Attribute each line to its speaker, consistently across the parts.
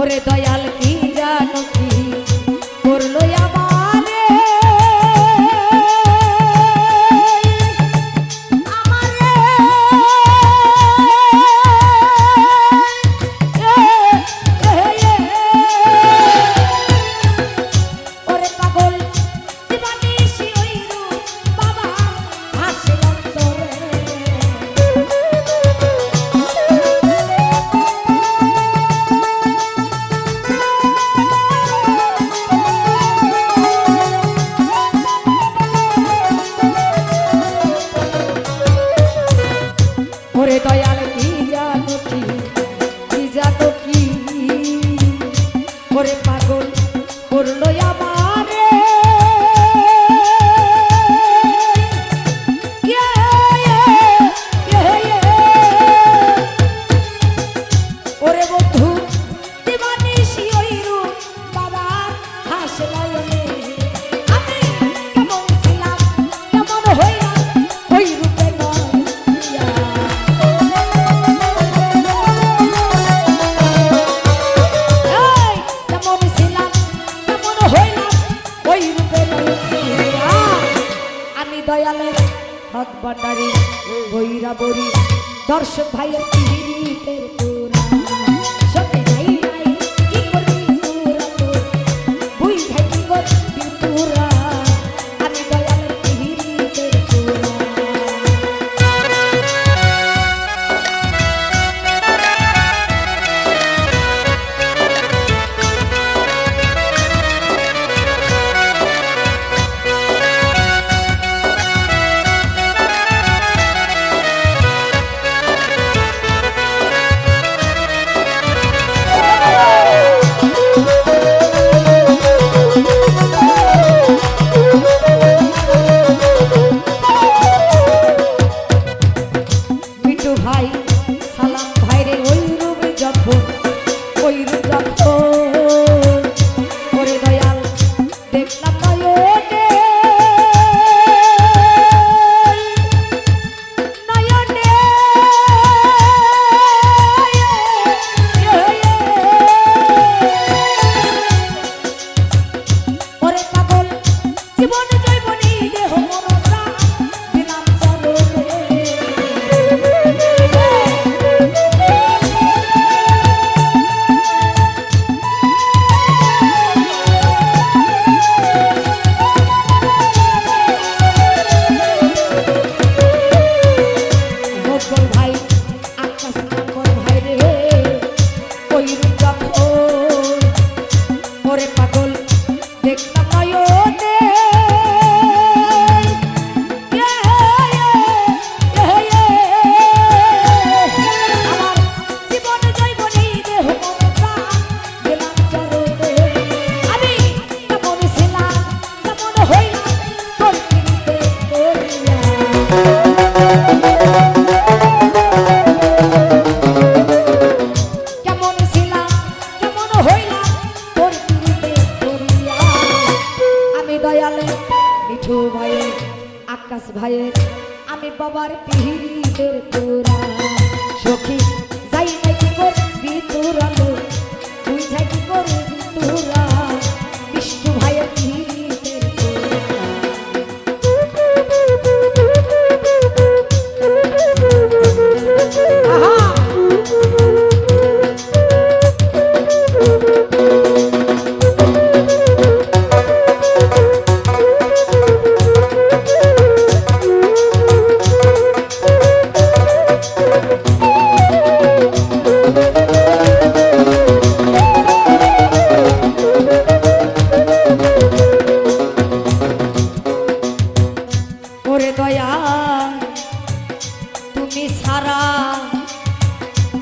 Speaker 1: और दयाल की যাব কইরে যাব Thank you.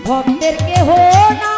Speaker 1: भक्तर के होना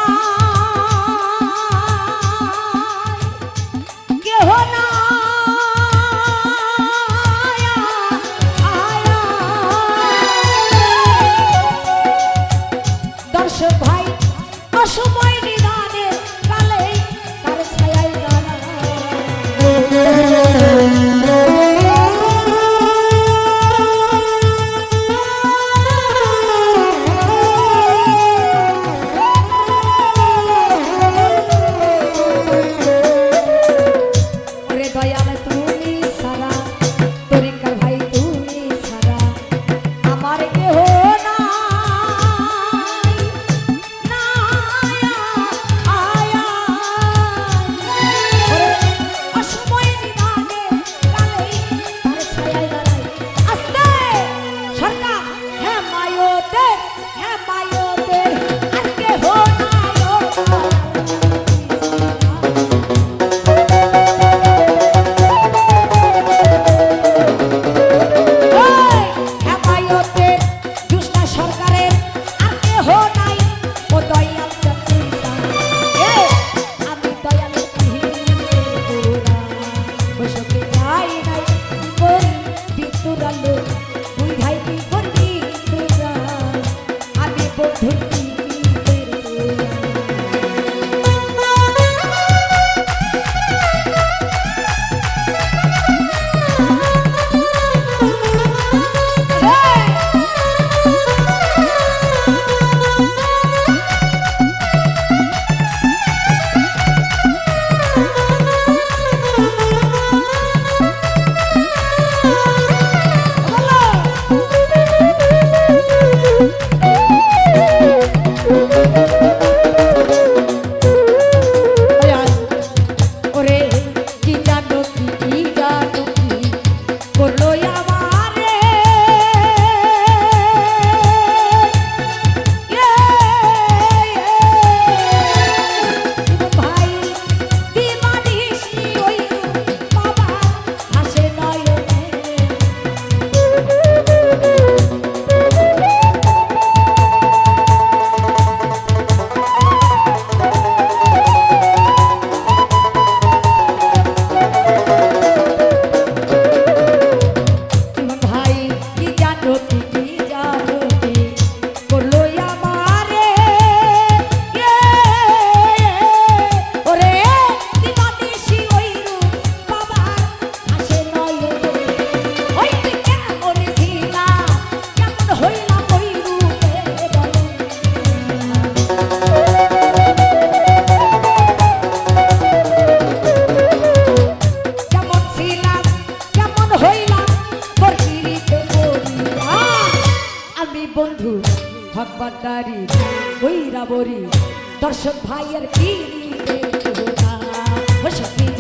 Speaker 1: ভাইয়ের পিড়ি দেখি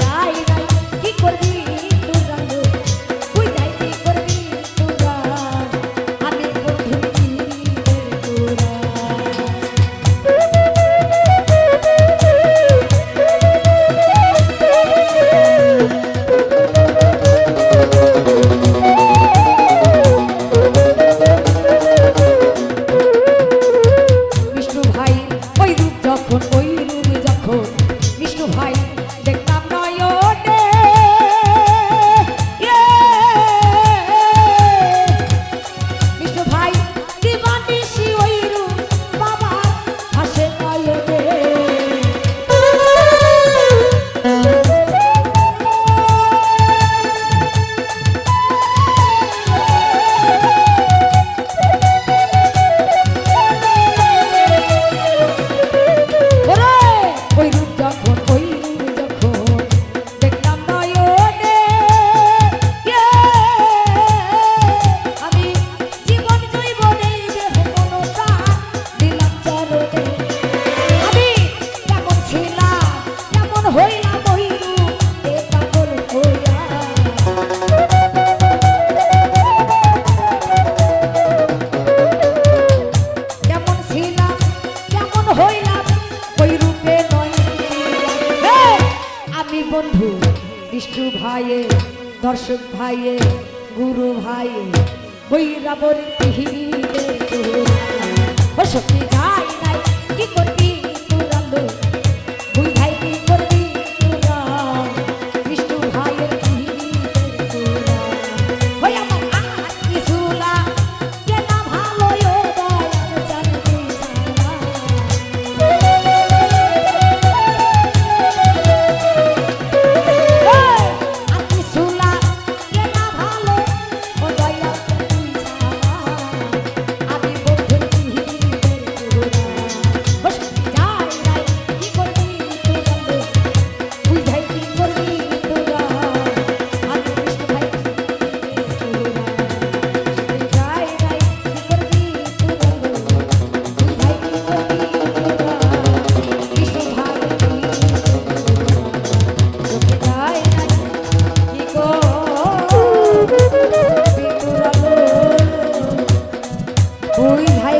Speaker 1: যায় নাই কি করবি বন্ধু বিষ্ণু ভাইয়ে দর্শক ভাইয়ে গুরু ভাইয়ে বৈরাবরী পিহিনী ও সত্যি ওই ভাই